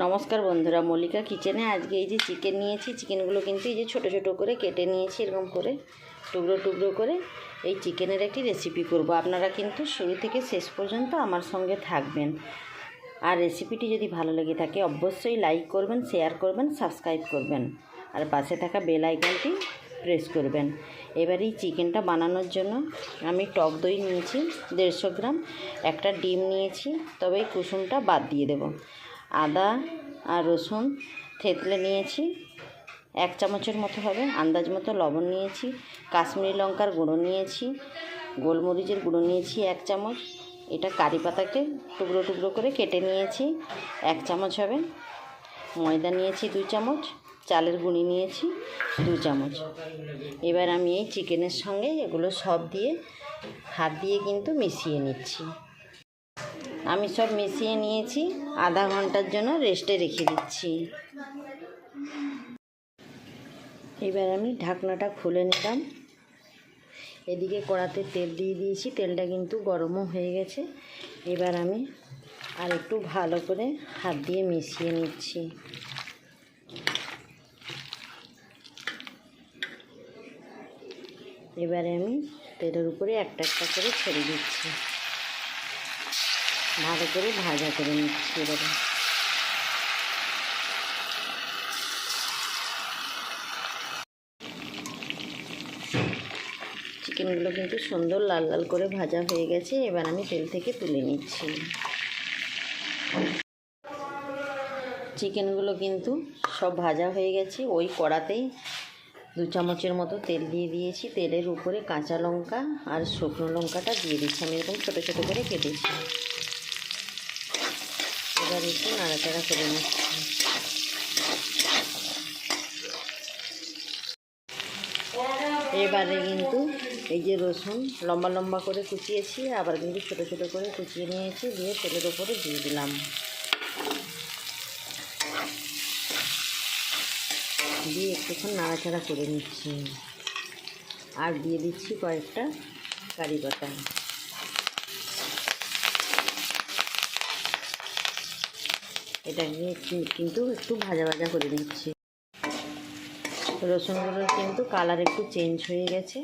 নমস্কার বন্ধুরা, মল্লিকা কিচেনে আজকে এই যে চিকেন নিয়েছি, চিকেনগুলো কিন্তু এই যে ছোটো ছোটো করে কেটে নিয়েছি, এরকম করে, টুকরো টুকরো করে এই চিকেনের একটি রেসিপি করব। আপনারা কিন্তু শুরু থেকে শেষ পর্যন্ত আমার সঙ্গে থাকবেন। আর রেসিপিটি যদি ভালো লেগে থাকে, অবশ্যই লাইক করবেন শেয়ার করবেন সাবস্ক্রাইব করবেন। আর পাশে থাকা বেল আইকনটি প্রেস করবেন। এবার এই চিকেনটা বানানোর জন্য আমি টক দই নিয়েছি, দেড়শো গ্রাম, একটা ডিম নিয়েছি, তবে এই কুসুমটা বাদ দিয়ে দেব। আদা আর রসুন থেতলে নিয়েছি। এক চামচের মতো হবে, আন্দাজ মতো লবণ নিয়েছি, কাশ্মীরি লঙ্কার গুঁড়ো নিয়েছি, গোলমরিচের গুঁড়ো নিয়েছি এক চামচ, এটা কারি পাতাকে টুকরো টুকরো করে কেটে নিয়েছি, এক চামচ হবে। ময়দা নিয়েছি দুই চামচ, চালের গুঁড়ি নিয়েছি দু চামচ। এবার আমি এই চিকেনের সঙ্গে এগুলো সব দিয়ে, হাত দিয়ে কিন্তু মিশিয়ে নিচ্ছি। আমি সব মিশিয়ে নিয়েছি, আধা ঘণ্টার জন্য রেস্টে রেখে দিচ্ছি। এবার আমি ঢাকনাটা খুলে নিলাম। এদিকে কড়াতে তেল দিয়ে দিয়েছি, তেলটা কিন্তু গরমও হয়ে গেছে। এবার আমি আর একটু ভালো করে হাত দিয়ে মিশিয়ে নিচ্ছি। এবারে আমি তেলের উপরে একটা একটা করে ছেড়ে দিচ্ছি। ভালো করে ভাজা করে নিচ্ছি এবারে। চিকেনগুলো কিন্তু সুন্দর লাল লাল করে ভাজা হয়ে গেছে, এবার আমি তেল থেকে তুলে নিচ্ছি। চিকেনগুলো কিন্তু সব ভাজা হয়ে গেছে, ওই কড়াতেই দু চামচের মতো তেল দিয়ে দিয়েছি। তেলের উপরে কাঁচা লঙ্কা আর শুকনো লঙ্কাটা দিয়ে দিচ্ছি। আমি এরকম ছোটো ছোটো করে কেটেছি। এবার একটু নাড়াচাড়া করে নিচ্ছি। এবারে কিন্তু এই যে রসুন লম্বা লম্বা করে কুচিয়েছি, আবার কিন্তু ছোটো ছোটো করে কুচিয়ে নিয়েছি, দিয়ে তেলের ওপরে দিয়ে দিলাম। দিয়ে একটুক্ষণ নাড়াচাড়া করে নিচ্ছি। আর দিয়ে দিচ্ছি কয়েকটা কারি পাতা। এটাকে কিন্তু একটু ভাজা ভাজা করে নিচ্ছি। রসুনগুলোর কিন্তু কালার একটু চেঞ্জ হয়ে গেছে।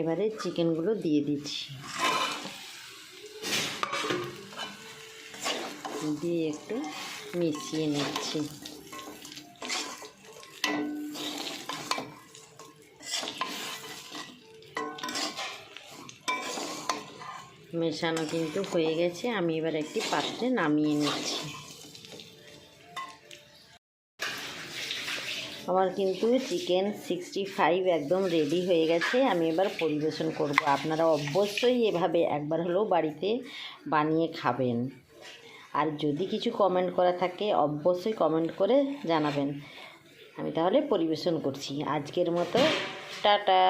এবারে চিকেনগুলো দিয়ে দিচ্ছি। দিয়ে একটু মিশিয়ে নিচ্ছি। মেশানো কিন্তু হয়ে গেছে। আমি এবার একটি পাত্রে নামিয়ে নিচ্ছি। আমার কিন্তু চিকেন সিক্সটি ফাইভ একদম রেডি হয়ে গেছে। আমি এবার পরিবেশন করব। আপনারা অবশ্যই এভাবে একবার হলেও বাড়িতে বানিয়ে খাবেন। আর যদি কিছু কমেন্ট করা থাকে, অবশ্যই কমেন্ট করে জানাবেন। আমি তাহলে পরিবেশন করছি। আজকের মতো, টাটা!